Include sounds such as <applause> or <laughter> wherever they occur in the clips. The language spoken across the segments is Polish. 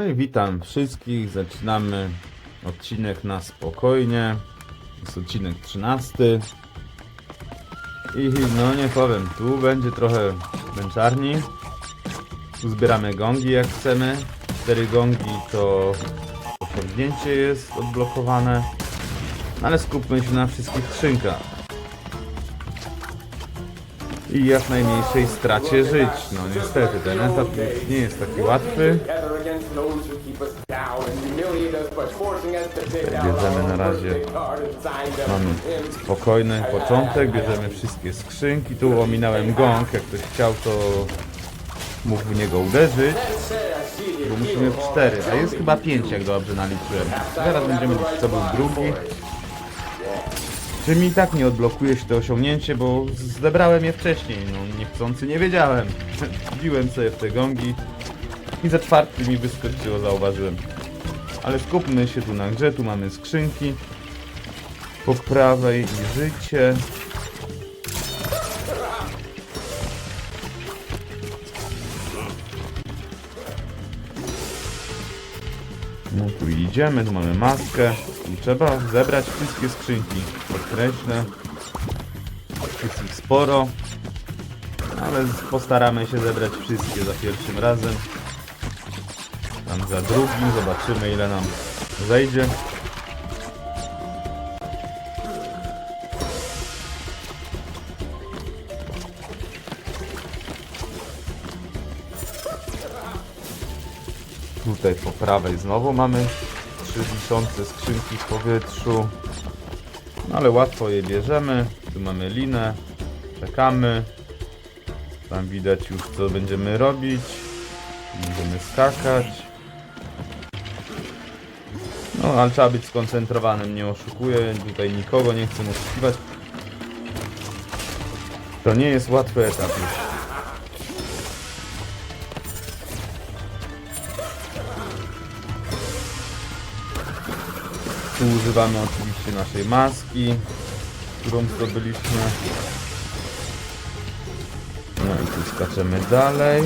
No i witam wszystkich. Zaczynamy odcinek na spokojnie. Jest odcinek 13. I no nie powiem, tu będzie trochę męczarni. Tu zbieramy gongi jak chcemy. Cztery gongi to osiągnięcie jest odblokowane. Ale skupmy się na wszystkich skrzynkach. I jak najmniejszej stracie żyć. No niestety, ten etap nie jest taki łatwy. Bierzemy na razie. Mamy spokojny początek, bierzemy wszystkie skrzynki. Tu ominąłem gong, jak ktoś chciał to mógł w niego uderzyć. Bo musimy w cztery, a jest chyba pięć jak dobrze naliczyłem. Zaraz będziemy liczyć co był drugi. Czy mi i tak nie odblokuje się to osiągnięcie, bo zebrałem je wcześniej, no niechcący nie wiedziałem. <laughs> Wbiłem sobie w te gongi i za czwarty mi wyskoczyło, zauważyłem. Ale skupmy się tu na grze, tu mamy skrzynki. Po prawej życie. No tu idziemy, tu mamy maskę. I trzeba zebrać wszystkie skrzynki. Podkreślę. Jest ich sporo. Ale postaramy się zebrać wszystkie za pierwszym razem. Tam za drugim zobaczymy ile nam zejdzie. Tutaj po prawej znowu mamy trzy wiszące skrzynki w powietrzu. No ale łatwo je bierzemy. Tu mamy linę. Czekamy. Tam widać już co będziemy robić. Będziemy skakać. No ale trzeba być skoncentrowanym, nie oszukuję. Tutaj nikogo nie chcę oszukiwać. To nie jest łatwy etap już. Tu używamy oczywiście naszej maski, którą zdobyliśmy. No i tu skaczemy dalej.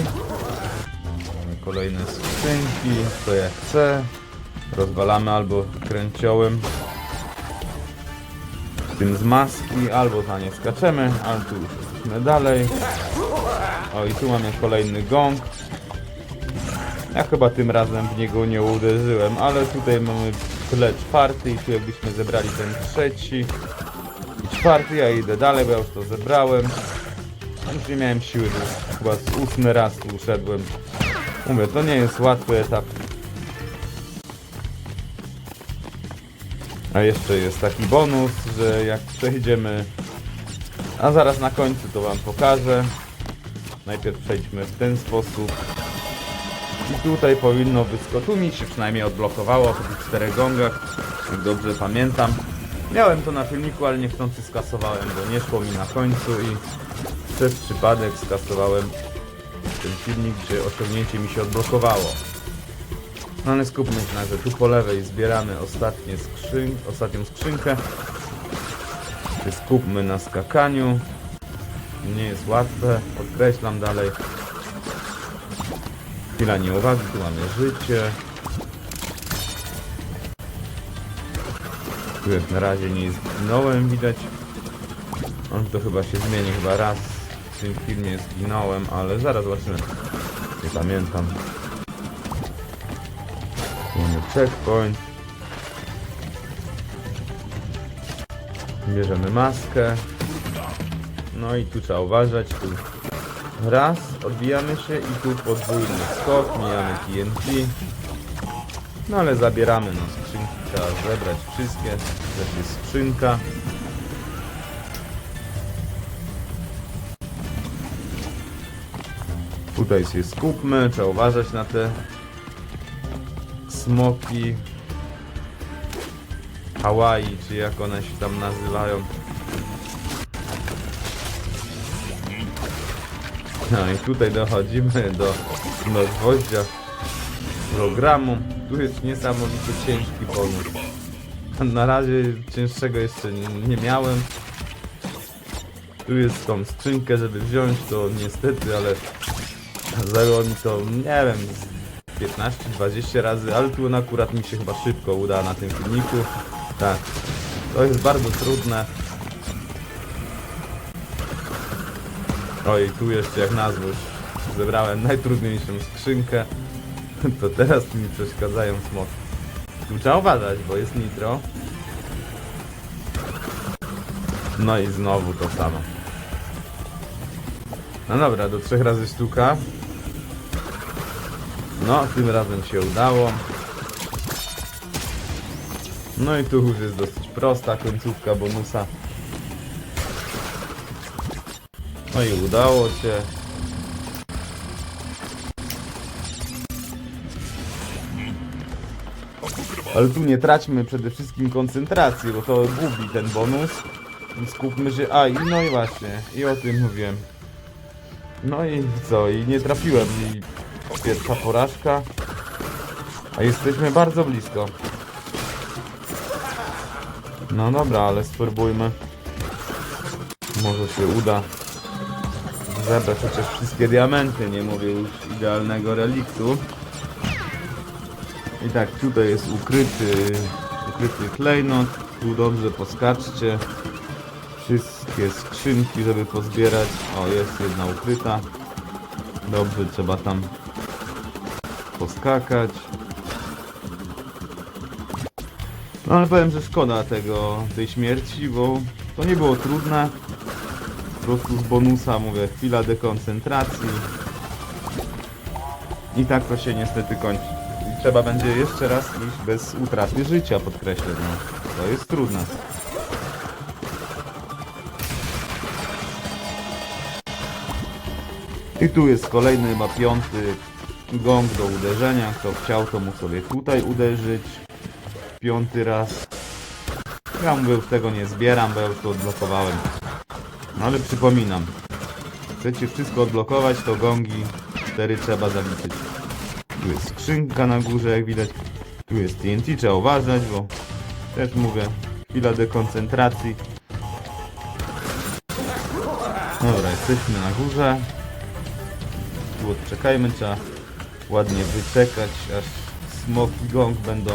Mamy kolejne skrzynki, to jak chcę. Rozwalamy albo kręciołem tym z maski, albo za nie skaczemy, ale tu już jesteśmy dalej. O i tu mamy kolejny gong. Ja chyba tym razem w niego nie uderzyłem, ale tutaj mamy tyle czwarty i tu jakbyśmy zebrali ten trzeci i czwarty, ja idę dalej, bo ja już to zebrałem. A Już nie miałem siły, już chyba z ósmy raz tu uszedłem. Mówię, to nie jest łatwy etap. A jeszcze jest taki bonus, że jak przejdziemy, a zaraz na końcu to wam pokażę. Najpierw przejdźmy w ten sposób. I tutaj powinno wyskoczyć. Tu mi się przynajmniej odblokowało po tych czterech gongach, jak dobrze pamiętam. Miałem to na filmiku, ale niechcący skasowałem, bo nie szło mi na końcu i przez przypadek skasowałem ten filmik, gdzie osiągnięcie mi się odblokowało. No ale skupmy się na że tu po lewej zbieramy ostatnie skrzyn ostatnią skrzynkę. Skupmy na skakaniu. Nie jest łatwe, podkreślam dalej. Chwila nieuwagi, tu mamy życie. Jak na razie nie zginąłem, widać. On to chyba się zmieni, chyba raz w tym filmie zginąłem, ale zaraz zobaczymy. Nie pamiętam. Mamy checkpoint. Bierzemy maskę. No i tu trzeba uważać. Tu raz, odbijamy się i tu podwójny skok, mijamy TNT. No ale zabieramy no skrzynki, trzeba zebrać wszystkie. Też jest skrzynka. Tutaj się skupmy, trzeba uważać na te smoki. Hawaii, czy jak one się tam nazywają. No i tutaj dochodzimy do, gwoździa programu. Tu jest niesamowicie ciężki bonus. Na razie cięższego jeszcze nie, miałem. Tu jest tą skrzynkę, żeby wziąć to niestety, ale zajęło mi to, nie wiem, z 15-20 razy, ale tu akurat mi się chyba szybko uda na tym filmiku. Tak, to jest bardzo trudne. Oj, tu jeszcze jak na złość zebrałem najtrudniejszą skrzynkę, <laughs> to teraz mi przeszkadzają smoki. Tu trzeba uważać, bo jest nitro. No i znowu to samo. No dobra, do trzech razy sztuka. No, tym razem się udało. No i tu już jest dosyć prosta końcówka bonusa. No i udało się. Ale tu nie traćmy przede wszystkim koncentracji, bo to gubi ten bonus. Więc skupmy się. A i no i właśnie, i o tym mówiłem. No i co? I nie trafiłem i pierwsza porażka. A jesteśmy bardzo blisko. No dobra, ale spróbujmy. Może się uda zebrać chociaż wszystkie diamenty, nie mówię już idealnego reliktu. I tak, tutaj jest ukryty, ukryty klejnot. Tu dobrze poskaczcie. Wszystkie skrzynki, żeby pozbierać. O, jest jedna ukryta. Dobrze, trzeba tam poskakać. No ale powiem, że szkoda tego, tej śmierci, bo to nie było trudne. Prostu z bonusa, mówię, chwila dekoncentracji. I tak to się niestety kończy. I trzeba będzie jeszcze raz iść bez utraty życia, podkreślę. No. To jest trudne. I tu jest kolejny, chyba piąty gong do uderzenia. Kto chciał, to mógł sobie tutaj uderzyć. Piąty raz. Ja mówię, już tego nie zbieram, bo ja już to odblokowałem. No ale przypominam. Chcecie wszystko odblokować, to gongi 4 trzeba zaliczyć. Tu jest skrzynka na górze, jak widać. Tu jest TNT, trzeba uważać, bo też mówię, chwila dekoncentracji. Dobra, jesteśmy na górze. Tu odczekajmy, trzeba ładnie wyczekać, aż smok i gong będą...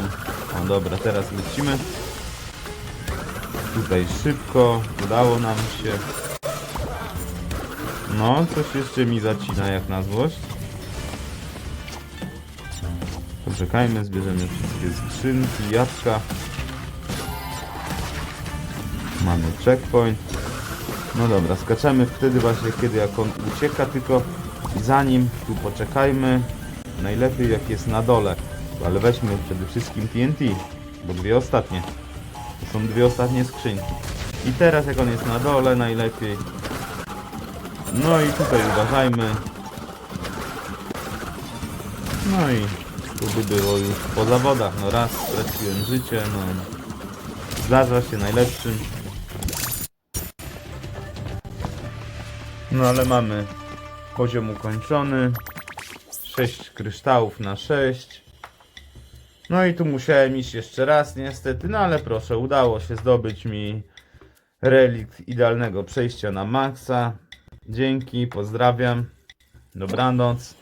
O dobra, teraz lecimy. Tutaj szybko, udało nam się. No, coś jeszcze mi zacina jak na złość. Poczekajmy, zbierzemy wszystkie skrzynki, jabłka. Mamy checkpoint. No dobra, skaczemy wtedy właśnie, kiedy jak on ucieka, tylko zanim tu poczekajmy, najlepiej jak jest na dole. Ale weźmy przede wszystkim TNT, bo dwie ostatnie. To są dwie ostatnie skrzynki. I teraz jak on jest na dole, najlepiej. No i tutaj uważajmy. No i tu by było już po zawodach. No raz straciłem życie, no zdarza się najlepszym. No ale mamy poziom ukończony. 6 kryształów na 6. No i tu musiałem iść jeszcze raz niestety, no ale proszę, udało się zdobyć mi relikt idealnego przejścia na maksa. Dzięki, pozdrawiam. Dobranoc.